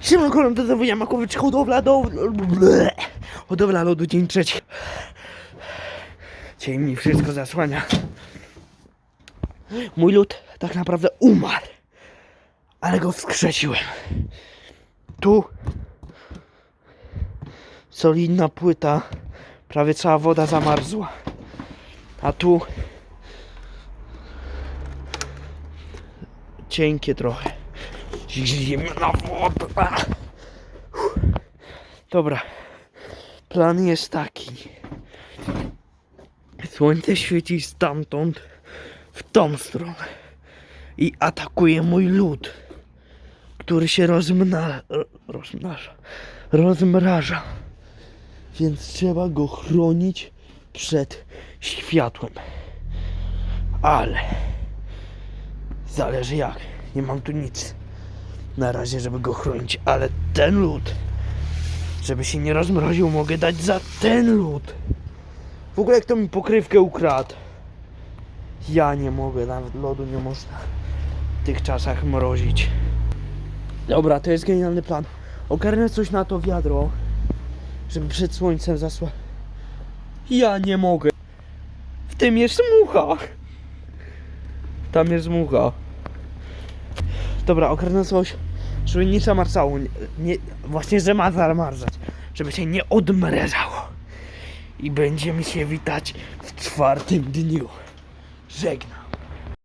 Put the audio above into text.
Siemano kolom, to znowu Jamakowicz, hodowla do... Hodowla lodu, dzień trzeci. Cień mi wszystko zasłania. Mój lód tak naprawdę umarł. Ale go wskrzesiłem. Tu solidna płyta, prawie cała woda zamarzła. A tu cienkie trochę. Zimna woda. Dobra. Plan jest taki. Słońce świeci stamtąd w tą stronę i atakuje mój lód, który się rozmna... rozmnaża, rozmraża. Więc trzeba go chronić przed światłem. Ale zależy jak. Nie mam tu nic na razie, żeby go chronić, ale ten lód, żeby się nie rozmroził, mogę dać za ten lód. W ogóle kto mi pokrywkę ukradł? Ja nie mogę, nawet lodu nie można w tych czasach mrozić. Dobra, to jest genialny plan. Ogarnę coś na to wiadro, żeby przed słońcem zasła. Ja nie mogę. W tym jest mucha. Tam jest mucha. Dobra, ogarnę coś, żeby nie zamarzało. Nie, nie, właśnie, że ma zamarzać. Żeby się nie odmrażało. I będziemy się witać w czwartym dniu. Żegnam.